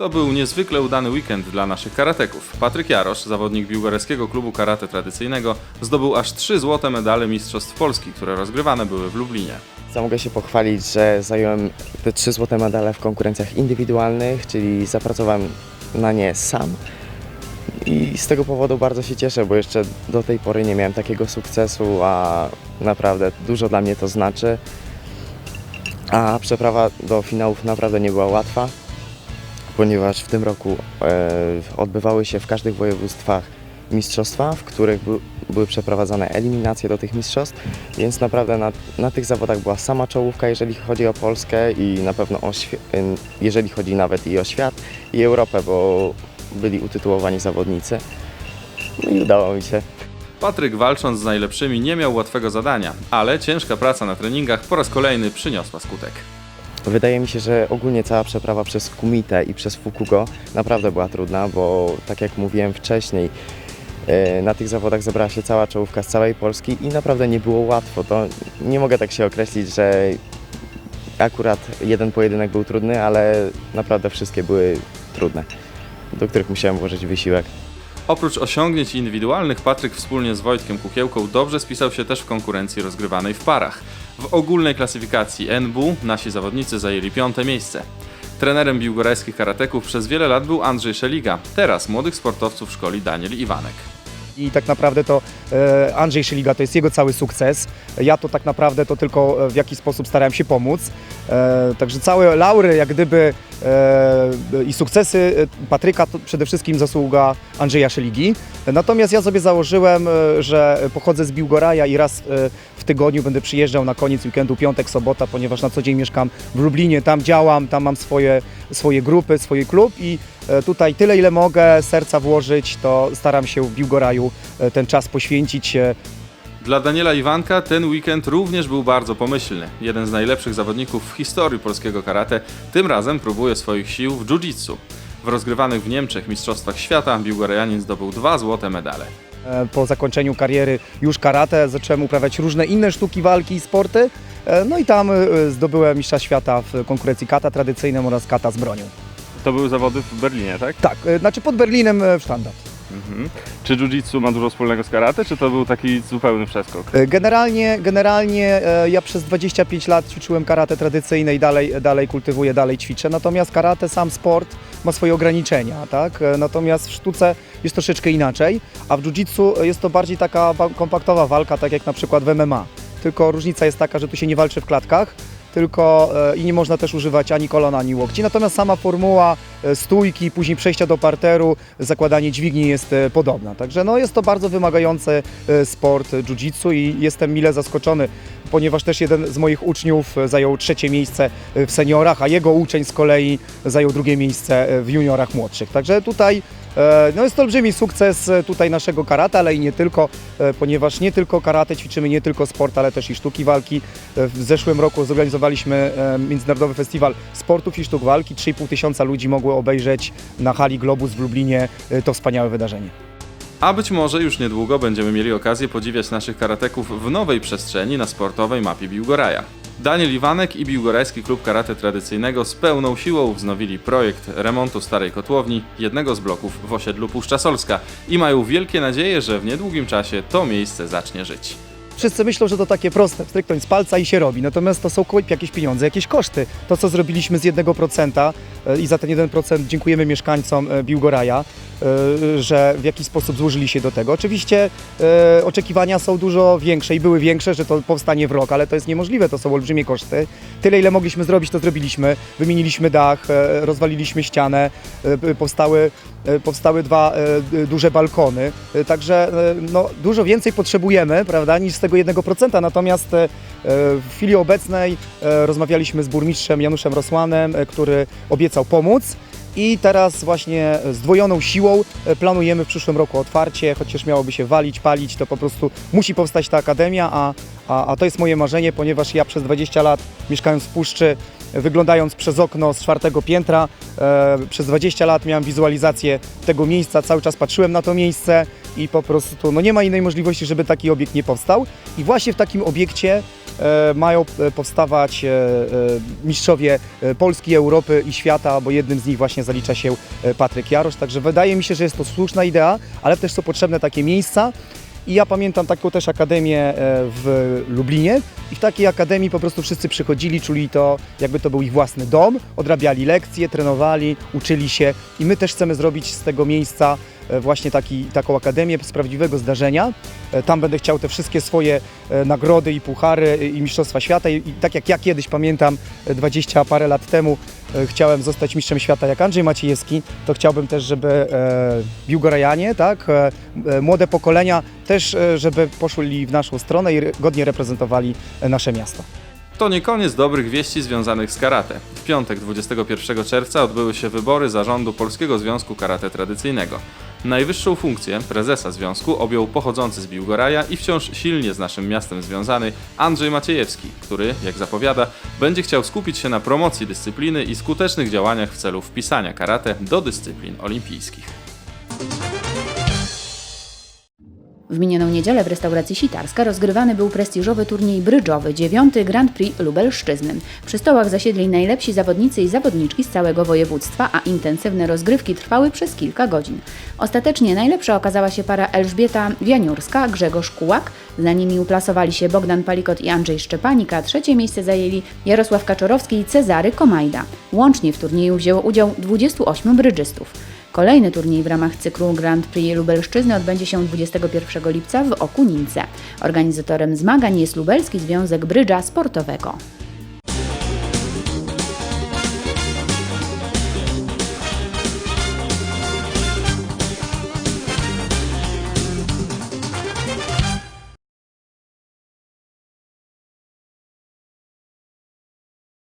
To był niezwykle udany weekend dla naszych karateków. Patryk Jarosz, zawodnik biłgorskiego klubu karate tradycyjnego, zdobył aż trzy złote medale Mistrzostw Polski, które rozgrywane były w Lublinie. Ja mogę się pochwalić, że zająłem te trzy złote medale w konkurencjach indywidualnych, czyli zapracowałem na nie sam. I z tego powodu bardzo się cieszę, bo jeszcze do tej pory nie miałem takiego sukcesu, a naprawdę dużo dla mnie to znaczy. A przeprawa do finałów naprawdę nie była łatwa, ponieważ w tym roku e, odbywały się w każdych województwach mistrzostwa, w których by, były przeprowadzane eliminacje do tych mistrzostw, więc naprawdę na, na tych zawodach była sama czołówka, jeżeli chodzi o Polskę i na pewno o, em, jeżeli chodzi nawet i o świat i Europę, bo byli utytułowani zawodnicy. No i udało mi się. Patryk walcząc z najlepszymi nie miał łatwego zadania, ale ciężka praca na treningach po raz kolejny przyniosła skutek. Wydaje mi się, że ogólnie cała przeprawa przez Kumite i przez Fukugo naprawdę była trudna, bo tak jak mówiłem wcześniej, e, na tych zawodach zebrała się cała czołówka z całej Polski i naprawdę nie było łatwo. To nie mogę tak się określić, że akurat jeden pojedynek był trudny, ale naprawdę wszystkie były trudne, do których musiałem włożyć wysiłek. Oprócz osiągnięć indywidualnych, Patryk wspólnie z Wojtkiem Kukiełką dobrze spisał się też w konkurencji rozgrywanej w parach. W ogólnej klasyfikacji NBU nasi zawodnicy zajęli piąte miejsce. Trenerem biłgorajskich karateków przez wiele lat był Andrzej Szeliga, teraz młodych sportowców szkoli Daniel Iwanek. I tak naprawdę to e, Andrzej Szyliga to jest jego cały sukces. Ja to tak naprawdę to tylko e, w jakiś sposób starałem się pomóc. E, Także całe laury jak gdyby e, i sukcesy Patryka to przede wszystkim zasługa Andrzeja Szyligi. Natomiast ja sobie założyłem, że pochodzę z Biłgoraja i raz w tygodniu będę przyjeżdżał na koniec weekendu, piątek, sobota, ponieważ na co dzień mieszkam w Lublinie, tam działam, tam mam swoje, swoje grupy, swój klub i tutaj tyle ile mogę serca włożyć, to staram się w Biłgoraju ten czas poświęcić. Dla Daniela Iwanka ten weekend również był bardzo pomyślny. Jeden z najlepszych zawodników w historii polskiego karate tym razem próbuje swoich sił w jiu-jitsu. W rozgrywanych w Niemczech Mistrzostwach Świata Biłgorajanin zdobył dwa złote medale. E, Po zakończeniu kariery już karate zacząłem uprawiać różne inne sztuki walki i sporty. E, No i tam e, zdobyłem mistrza świata w konkurencji kata tradycyjnym oraz kata z bronią. To były zawody w Berlinie, tak? Tak, znaczy pod Berlinem w sztandard. Czy jiu-jitsu ma dużo wspólnego z karate, czy to był taki zupełny przeskok? E, Generalnie, generalnie e, ja przez 25 lat ćwiczyłem karate tradycyjne i dalej, dalej kultywuję, dalej ćwiczę. Natomiast karate, sam sport ma swoje ograniczenia, tak? E, Natomiast w sztuce jest troszeczkę inaczej, a w jiu-jitsu jest to bardziej taka wa- kompaktowa walka, tak jak na przykład w MMA. Tylko różnica jest taka, że tu się nie walczy w klatkach, tylko e, i nie można też używać ani kolana, ani łokci. Natomiast sama formuła e, stójki, później przejścia do parteru, zakładanie dźwigni jest e, podobna. Także no, jest to bardzo wymagający sport jiu-jitsu i jestem mile zaskoczony, ponieważ też jeden z moich uczniów zajął trzecie miejsce w seniorach, a jego uczeń z kolei zajął drugie miejsce w juniorach młodszych. Także tutaj no jest to olbrzymi sukces e, tutaj naszego karate, ale i nie tylko, e, ponieważ nie tylko karate ćwiczymy, nie tylko sport, ale też i sztuki walki. E, W zeszłym roku zorganizowaliśmy e, Międzynarodowy Festiwal Sportów i Sztuk Walki. 3,5 tysiąca ludzi mogło obejrzeć na hali Globus w Lublinie e, to wspaniałe wydarzenie. A być może już niedługo będziemy mieli okazję podziwiać naszych karateków w nowej przestrzeni na sportowej mapie Biłgoraja. Daniel Iwanek i Biłgorajski Klub Karate Tradycyjnego z pełną siłą wznowili projekt remontu starej kotłowni jednego z bloków w osiedlu Puszcza Solska i mają wielkie nadzieje, że w niedługim czasie to miejsce zacznie żyć. Wszyscy myślą, że to takie proste, stryknąć z palca i się robi. Natomiast to są jakieś pieniądze, jakieś koszty. To, co zrobiliśmy z 1% e, i za ten 1% dziękujemy mieszkańcom e, Biłgoraja, e, że w jakiś sposób złożyli się do tego. Oczywiście e, oczekiwania są dużo większe i były większe, że to powstanie w rok, ale to jest niemożliwe, to są olbrzymie koszty. Tyle, ile mogliśmy zrobić, to zrobiliśmy. Wymieniliśmy dach, rozwaliliśmy ścianę, powstały, powstały dwa duże balkony. Także no, dużo więcej potrzebujemy, prawda, niż z tego 1%. Natomiast w chwili obecnej rozmawialiśmy z burmistrzem Januszem Rosłanem, który obiecał pomóc. I teraz właśnie zdwojoną siłą e, planujemy w przyszłym roku otwarcie, chociaż miałoby się walić, palić, to po prostu musi powstać ta akademia, a, a, a to jest moje marzenie, ponieważ ja przez 20 lat mieszkając w Puszczy, wyglądając przez okno z czwartego piętra, e, przez 20 lat miałem wizualizację tego miejsca, cały czas patrzyłem na to miejsce i po prostu no nie ma innej możliwości, żeby taki obiekt nie powstał. I właśnie w takim obiekcie mają e, powstawać e, e, mistrzowie e, Polski, Europy i świata, bo jednym z nich właśnie zalicza się e, Patryk Jarosz. Także wydaje mi się, że jest to słuszna idea, ale też są potrzebne takie miejsca. I ja pamiętam taką też akademię e, w Lublinie i w takiej akademii po prostu wszyscy przychodzili, czuli to, jakby to był ich własny dom, odrabiali lekcje, trenowali, uczyli się i my też chcemy zrobić z tego miejsca e, właśnie taki, taką akademię z prawdziwego zdarzenia. E, Tam będę chciał te wszystkie swoje e, nagrody i puchary e, i Mistrzostwa Świata i, tak jak ja kiedyś pamiętam e, 20 parę lat temu e, chciałem zostać mistrzem świata jak Andrzej Maciejewski, to chciałbym też, żeby e, Biłgorajanie, tak, e, e, młode pokolenia też, e, żeby poszli w naszą stronę i godnie reprezentowali e, nasze miasto. To nie koniec dobrych wieści związanych z karate. W piątek 21 czerwca odbyły się wybory zarządu Polskiego Związku Karate Tradycyjnego. Najwyższą funkcję prezesa związku objął pochodzący z Biłgoraja i wciąż silnie z naszym miastem związany Andrzej Maciejewski, który, jak zapowiada, będzie chciał skupić się na promocji dyscypliny i skutecznych działaniach w celu wpisania karate do dyscyplin olimpijskich. W minioną niedzielę w restauracji Sitarska rozgrywany był prestiżowy turniej brydżowy, dziewiąty Grand Prix Lubelszczyzny. Przy stołach zasiedli najlepsi zawodnicy i zawodniczki z całego województwa, a intensywne rozgrywki trwały przez kilka godzin. Ostatecznie najlepsza okazała się para Elżbieta Wianiurska, Grzegorz Kułak, za nimi uplasowali się Bogdan Palikot i Andrzej Szczepanik, a trzecie miejsce zajęli Jarosław Kaczorowski i Cezary Komajda. Łącznie w turnieju wzięło udział 28 brydżystów. Kolejny turniej w ramach cyklu Grand Prix Lubelszczyzny odbędzie się 21 lipca w Okunince. Organizatorem zmagań jest Lubelski Związek Brydża Sportowego.